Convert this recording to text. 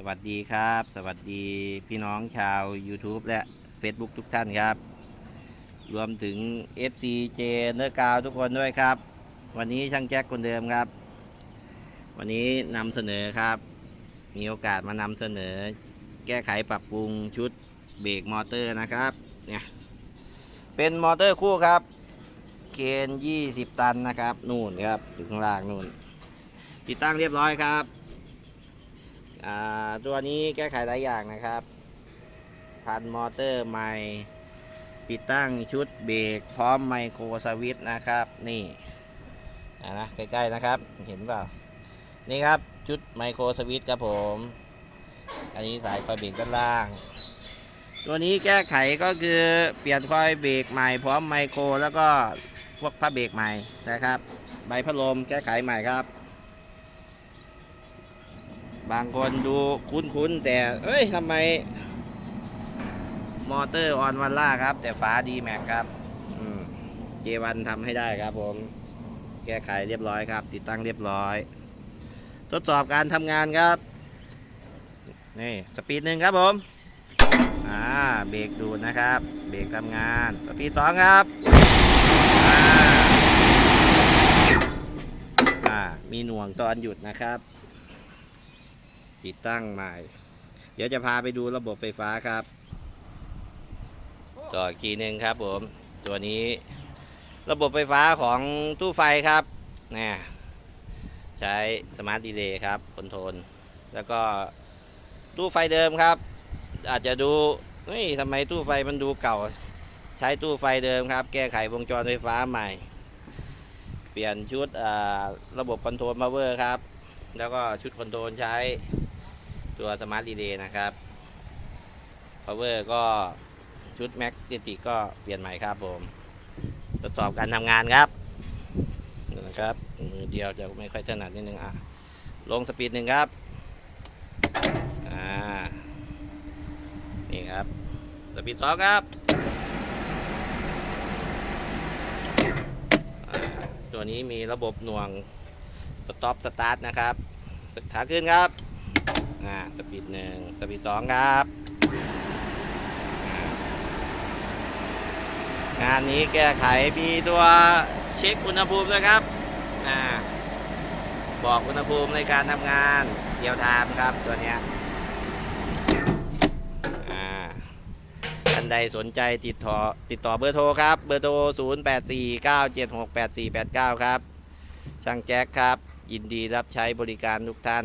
สวัสดีครับ สวัสดีพี่น้องชาว YouTube และ Facebook ทุกท่านครับ รวมถึง FCJ เนื้อกาวทุกคนด้วยครับ วันนี้ช่างแจ็คคนเดิมครับ วันนี้นำเสนอครับ มีโอกาสมานำเสนอ แก้ไขปรับปรุงชุดเบรกมอเตอร์นะครับเนี่ยเป็นมอเตอร์คู่ครับเคน20 ตันนะครับ นู่นครับอยู่ข้างล่างนู่น ติดตั้งเรียบร้อยครับ ตัวนี้แก้ไขหลายอย่างนะครับ พันมอเตอร์ใหม่ ติดตั้งชุดเบรกพร้อมไมโครสวิตช์นะครับ นี่นะใกล้ๆนะครับ เห็นเปล่า นี่ครับชุดไมโครสวิตช์ครับผม อันนี้สายคอยเบรกด้านล่าง ตัวนี้แก้ไขก็คือเปลี่ยนคอยเบรกใหม่พร้อมไมโครแล้วก็พวกผ้าเบรกใหม่นะครับ ใบพัดลมแก้ไขใหม่ครับ บางคนดูคุ้นๆ แต่ เอ้ยทำไม มอเตอร์ออนวันล่าครับ แต่ฝาดีแม็กครับเจวันทำให้ได้ครับผม แก้ไขเรียบร้อยครับ ติดตั้งเรียบร้อย ทดสอบการทำงานครับ นี่ สปีดหนึ่งครับผม อ่า เบรกดูดนะครับ เบรกทำงาน สปีดสองครับ อ่าอ่ามีหน่วงตอนหยุดนะครับ ติดตั้งใหม่ เดี๋ยวจะพาไปดูระบบไฟฟ้าครับ ต่ออีกทีหนึ่งครับผมตัวนี้ระบบไฟฟ้าของตู้ไฟครับเนี่ยใช้สมาร์ทดีเลย์ครับคอนโทรลแล้วก็ตู้ไฟเดิมครับ อาจจะดูเฮ้ยทำไมตู้ไฟมันดูเก่า ใช้ตู้ไฟเดิมครับ แก้ไขวงจรไฟฟ้าใหม่ เปลี่ยนชุดอ่าระบบคอนโทรลพาวเวอร์ครับ แล้วก็ชุดคอนโทรลใช้ ตัวสมาร์ทดีเลย์นะครับ power ก็ชุดแม็กติติก็เปลี่ยนใหม่ครับผมทดสอบการทำงานครับนะครับมือเดียวจะไม่ค่อยถนัดนิดนึงอะลงสปีดหนึ่งครับอ่านี่ครับสปีดสองครับตัวนี้มีระบบหน่วงสต็อปสตาร์ทนะครับสขาขึ้นครับ อ่าสปีดหนึ่งสปีดสองครับ งานนี้แก้ไขมีตัวเช็คอุณหภูมิด้วยครับอ่าบอกอุณหภูมิในการทำงานเดียวทามครับตัวเนี้ยอ่าท่านใดสนใจติดต่อติดต่อเบอร์โทรครับ เบอร์โทร 0 8 4 9 7 6 8 4 8 9 ครับ ช่างแจ็คครับ ยินดีรับใช้บริการทุกท่าน